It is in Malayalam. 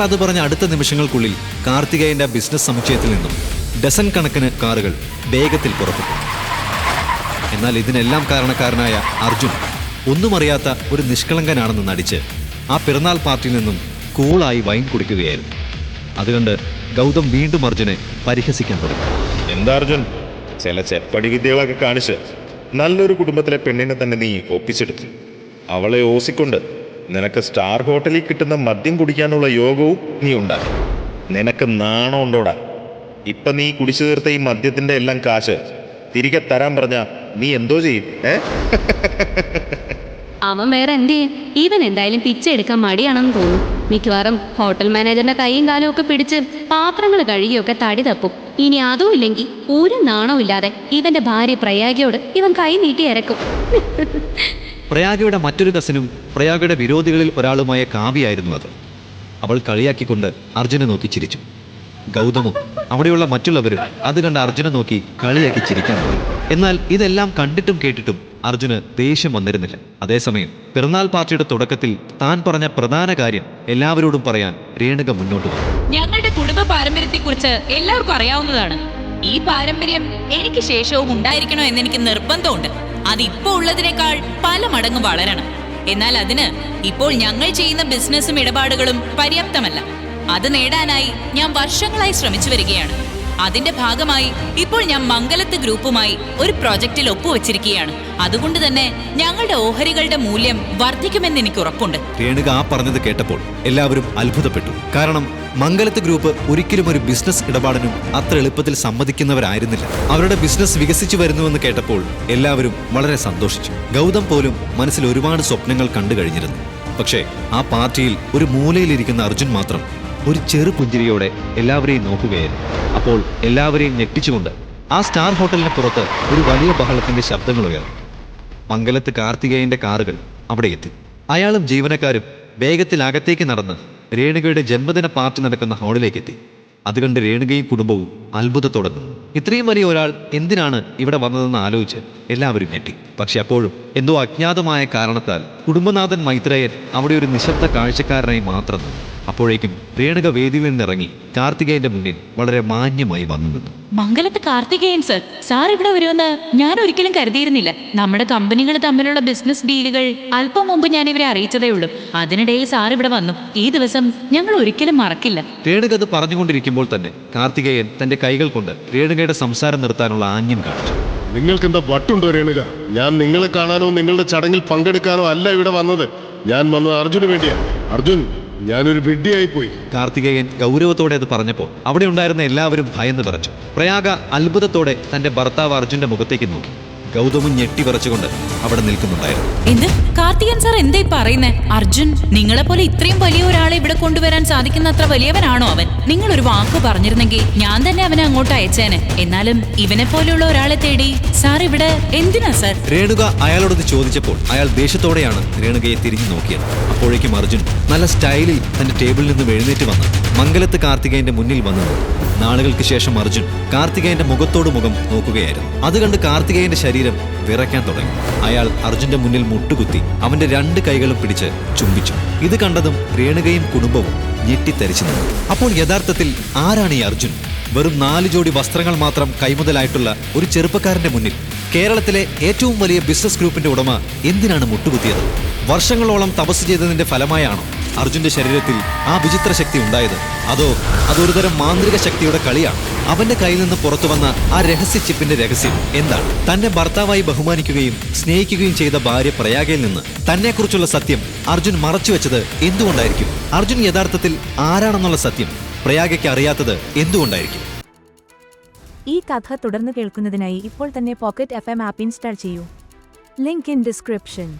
അയാൾ അത് പറഞ്ഞ അടുത്ത നിമിഷങ്ങൾക്കുള്ളിൽ കാർത്തികേയന്റെ ബിസിനസ് സമുച്ചയത്തിൽ നിന്നും ഡസൻ കണക്കിന് കാറുകൾ വേഗത്തിൽ പുറപ്പെട്ടു. എന്നാൽ ഇതിനെല്ലാം കാരണക്കാരനായ അർജുൻ ഒന്നും അറിയാത്ത ഒരു നിഷ്കളങ്കനാണെന്ന് നടിച്ച് ആ പിറന്നാൾ പാർട്ടിയിൽ നിന്നും കൂളായി വൈൻ കുടിക്കുകയായിരുന്നു. അതുകൊണ്ട് ഗൗതം വീണ്ടും അർജുനെ പരിഹസിക്കാൻ തുടങ്ങി. എന്താ അർജുൻ? ചില ചെപ്പടി വിദ്യകളൊക്കെ കാണിച്ച് നല്ലൊരു കുടുംബത്തിലെ പെണ്ണിനെ തന്നെ നീ ഒപ്പിച്ചെടുത്തു. അവളെ ഓസിക്കൊണ്ട് നിനക്ക് സ്റ്റാർ ഹോട്ടലിൽ കിട്ടുന്ന മദ്യം കുടിക്കാനുള്ള യോഗവും നീ ഉണ്ടാക്കി. നിനക്ക് നാണം ഉണ്ടോടാ? ഇപ്പൊ നീ കുടിച്ചു തീർത്ത ഈ മദ്യത്തിന്റെ എല്ലാം കാശ് തിരികെ തരാൻ പറഞ്ഞ നീ എന്തോ ചെയ്യും അവൻ വേറെ എന്ത് ചെയ്യും? ഇവൻ എന്തായാലും പിച്ചെടുക്കാൻ മടിയാണെന്ന് തോന്നും. മിക്കവാറും ഹോട്ടൽ മാനേജറിന്റെ കൈയും കാലും ഒക്കെ പിടിച്ച് പാത്രങ്ങൾ കഴുകിയൊക്കെ തടി തപ്പും. ഇനി അതും ഇല്ലെങ്കിൽ ഒരു നാണവും ഇല്ലാതെ ഇവന്റെ ഭാര്യ പ്രയാഗിയോട് ഇവൻ കൈ നീട്ടി ഇറക്കും പ്രയാഗയുടെ മറ്റൊരു കസിനും പ്രയാഗയുടെ വിരോധികളിൽ ഒരാളുമായ കാവ്യായിരുന്നു അത്. അവൾ കളിയാക്കിക്കൊണ്ട് അർജുനെ നോക്കി ചിരിച്ചു. ഗൗതമും അവിടെയുള്ള മറ്റുള്ളവരും അത് കണ്ട് അർജുനെ നോക്കി കളിയാക്കി ചിരിക്കാൻ പോയി. എന്നാൽ ഇതെല്ലാം കണ്ടിട്ടും കേട്ടിട്ടും അർജുന് ദേഷ്യം വന്നിരുന്നില്ല. അതേസമയം പിറന്നാൾ പാർട്ടിയുടെ തുടക്കത്തിൽ താൻ പറഞ്ഞ പ്രധാന കാര്യം എല്ലാവരോടും പറയാൻ രേണുക മുന്നോട്ട് വന്നു. ഞങ്ങളുടെ കുടുംബ പാരമ്പര്യത്തെക്കുറിച്ച് എല്ലാവർക്കും അറിയാവുന്നതാണ്. ഈ പാരമ്പര്യം എനിക്ക് ശേഷവും ഉണ്ടായിരിക്കണോ എന്ന് എനിക്ക് നിർബന്ധമുണ്ട്. അത് ഇപ്പോൾ ഉള്ളതിനേക്കാൾ പല മടങ്ങ് വളരണം. എന്നാൽ അതിന് ഇപ്പോൾ ഞങ്ങൾ ചെയ്യുന്ന ബിസിനസ്സും ഇടപാടുകളും പര്യാപ്തമല്ല. അത് നേടാനായി ഞാൻ വർഷങ്ങളായി ശ്രമിച്ചു വരികയാണ്. അതിന്റെ ഭാഗമായി ഇപ്പോൾ ഞാൻ മംഗലത്ത് ഗ്രൂപ്പുമായി ഒരു പ്രോജക്റ്റിൽ ഒപ്പുവെച്ചിരിക്കുകയാണ്. അതുകൊണ്ട് തന്നെ ഞങ്ങളുടെ ഓഹരികളുടെ മൂല്യം വർദ്ധിക്കുമെന്ന് എനിക്ക് ഉറപ്പുണ്ട്. രേണുക ആ പറഞ്ഞത് കേട്ടപ്പോൾ എല്ലാവരും അത്ഭുതപ്പെട്ടു. കാരണം മംഗലത്ത് ഗ്രൂപ്പ് ഒരിക്കലും ഒരു ബിസിനസ് ഇടപാടിനും അത്ര എളുപ്പത്തിൽ സമ്മതിക്കുന്നവരായിരുന്നില്ല. അവരുടെ ബിസിനസ് വികസിച്ചു വരുന്നുവെന്ന് കേട്ടപ്പോൾ എല്ലാവരും വളരെ സന്തോഷിച്ചു. ഗൗതം പോലും മനസ്സിൽ ഒരുപാട് സ്വപ്നങ്ങൾ കണ്ടു കഴിഞ്ഞിരുന്നു. പക്ഷേ ആ പാർട്ടിയിൽ ഒരു മൂലയിലിരിക്കുന്ന അർജുൻ മാത്രം ഒരു ചെറു പുഞ്ചിരിയോടെ എല്ലാവരെയും നോക്കുകയായിരുന്നു. അപ്പോൾ എല്ലാവരെയും ഞെട്ടിച്ചുകൊണ്ട് ആ സ്റ്റാർ ഹോട്ടലിന് പുറത്ത് ഒരു വലിയ ബഹളത്തിന്റെ ശബ്ദങ്ങൾ ഉയർന്നു. മംഗലത്ത് കാർത്തികേയന്റെ കാറുകൾ അവിടെ എത്തി. അയാളും ജീവനക്കാരും വേഗത്തിൽ അകത്തേക്ക് നടന്ന് രേണുകയുടെ ജന്മദിന പാർട്ടി നടക്കുന്ന ഹാളിലേക്ക് എത്തി. അതുകണ്ട് രേണുകയും കുടുംബവും അത്ഭുതത്തോടെ ഇത്രയും വലിയ ഒരാൾ എന്തിനാണ് ഇവിടെ വന്നതെന്ന് ആലോചിച്ച് എല്ലാവരും ഞെട്ടി. പക്ഷെ അപ്പോഴും എന്തോ അജ്ഞാതമായ കാരണത്താൽ കുടുംബനാഥൻ മൈത്രേയൻ അവിടെ ഒരു നിശബ്ദ കാഴ്ചക്കാരനായി മാത്രം അപ്പോഴേക്കും രേണുക വേദിയിൽ നിന്നിറങ്ങി കാർത്തികേയന്റെ മുന്നിൽ വളരെ മാന്യമായി വന്നു നിന്നു. മംഗലത്ത് കാർത്തികേയൻ സർ. സാർ ഇവിടെ വരുമെന്ന് ഞാൻ ഒരിക്കലും കരുതിയിരുന്നില്ല. നമ്മുടെ കമ്പനികൾ തമ്മിലുള്ള ബിസിനസ് ഡീലുകൾ അല്പം മുമ്പ് ഞാൻ ഇവരെ അറിയിച്ചതേ ഉള്ളൂ. അതിനിടയിൽ സാർ ഇവിടെ വന്നു. ഈ ദിവസം ഞങ്ങൾ ഒരിക്കലും മറക്കില്ല. രേണുക അത് പറഞ്ഞുകൊണ്ടിരിക്കുമ്പോൾ തന്നെ കാർത്തികേയൻ തന്റെ കൈകൾ കൊണ്ട് രേണുകയുടെ സംസാരം നിർത്താനുള്ള ആംഗ്യം കാണിച്ചു. നിങ്ങൾക്ക് എന്താ വട്ടുണ്ടോ രേണുക? ഞാൻ നിങ്ങളെ കാണാനോ നിങ്ങളുടെ ചടങ്ങിൽ പങ്കെടുക്കാനോ അല്ല ഇവിടെ വന്നത്. ഞാൻ വന്നത് അർജുന് വേണ്ടിയാ അർജുൻ ഞാനൊരു വിഡ്ഢിയായി പോയി കാർത്തികേയൻ ഗൗരവത്തോടെ അത് പറഞ്ഞപ്പോൾ അവിടെ ഉണ്ടായിരുന്ന എല്ലാവരും ഭയന്ന് പറഞ്ഞു പ്രയാഗ അത്ഭുതത്തോടെ തന്റെ ഭർത്താവ് അർജുന്റെ മുഖത്തേക്ക് നോക്കി. ഗൗതമും ഞെട്ടി വിറച്ചുകൊണ്ട് അവിടെ നിൽക്കുന്നുണ്ടായിരുന്നു. എന്ത്? കാർത്തികൻ സാർ എന്തായി പറയുന്നേ? അർജുൻ നിങ്ങളെ പോലെ ഇത്രയും വലിയ ഒരാളെ ഇവിടെ കൊണ്ടുവരാൻ സാധിക്കുന്ന അത്ര വലിയവനാണോ അവൻ? നിങ്ങൾ ഒരു വാക്ക് പറഞ്ഞിരുന്നെങ്കിൽ ഞാൻ തന്നെ അവനെ അങ്ങോട്ട് അയച്ചേനെ. എന്നാലും ഇവനെ പോലെയുള്ള ഒരാളെ തേടി സാർ ഇവിടെ എന്തിനാ സാർ രേണുക അയാളോടത് ചോദിച്ചപ്പോൾ അയാൾ ദേഷ്യത്തോടെയാണ് രേണുകയെ തിരിഞ്ഞു നോക്കിയത്. അപ്പോഴേക്കും അർജുൻ നല്ല സ്റ്റൈലിൽ തന്റെ ടേബിളിൽ നിന്ന് എഴുന്നേറ്റ് വന്ന് മംഗലത്ത് കാർത്തികേയന്റെ മുന്നിൽ വന്നു. നാളുകൾക്ക് ശേഷം അർജുൻ കാർത്തികേയന്റെ മുഖത്തോട് മുഖം നോക്കുകയായിരുന്നു. അത് കണ്ട് കാർത്തികേയന്റെ ശരീരം വിറയ്ക്കാൻ തുടങ്ങി. അയാൾ അർജുന്റെ മുന്നിൽ മുട്ടുകുത്തി അവന്റെ രണ്ട് കൈകളും പിടിച്ച് ചുംബിച്ചു. ഇത് കണ്ടതും രേണുകയും കുടുംബവും ഞെട്ടിത്തരിച്ചു നിന്നു. അപ്പോൾ യഥാർത്ഥത്തിൽ ആരാണ് ഈ അർജുൻ? വെറും നാല് ജോഡി വസ്ത്രങ്ങൾ മാത്രം കൈമുതലായിട്ടുള്ള ഒരു ചെറുപ്പക്കാരന്റെ മുന്നിൽ കേരളത്തിലെ ഏറ്റവും വലിയ ബിസിനസ് ഗ്രൂപ്പിന്റെ ഉടമ എന്തിനാണ് മുട്ടുകുത്തിയത്? വർഷങ്ങളോളം തപസ് ചെയ്തതിന്റെ ഫലമായാണോ? അർജുന്റെ ശരീരത്തിൽ ആ വിചിത്ര ശക്തി ഉണ്ടായത്. അതോ അതൊരുതരം മാന്ത്രിക ശക്തിയുടെ കളിയാണ്. അവന്റെ കയ്യിൽ നിന്ന് പുറത്തു വന്ന ആ രഹസ്യ ചിപ്പിന്റെ രഹസ്യം എന്താണ്? തന്നെ ഭർത്താവായി ബഹുമാനിക്കുകയും സ്നേഹിക്കുകയും ചെയ്ത ഭാര്യ പ്രയാഗയിൽ നിന്ന് തന്നെക്കുറിച്ചുള്ള സത്യം അർജുൻ മറച്ചുവെച്ചത് എന്തുകൊണ്ടായിരിക്കും? അർജുൻ യഥാർത്ഥത്തിൽ ആരാണെന്നുള്ള സത്യം പ്രയാഗയ്ക്ക് അറിയാത്തത് എന്തുകൊണ്ടായിരിക്കും? ഈ കഥ തുടർന്ന് കേൾക്കുന്നതിനായി ഇപ്പോൾ തന്നെ pocket F M app install ചെയ്യൂ. Link in description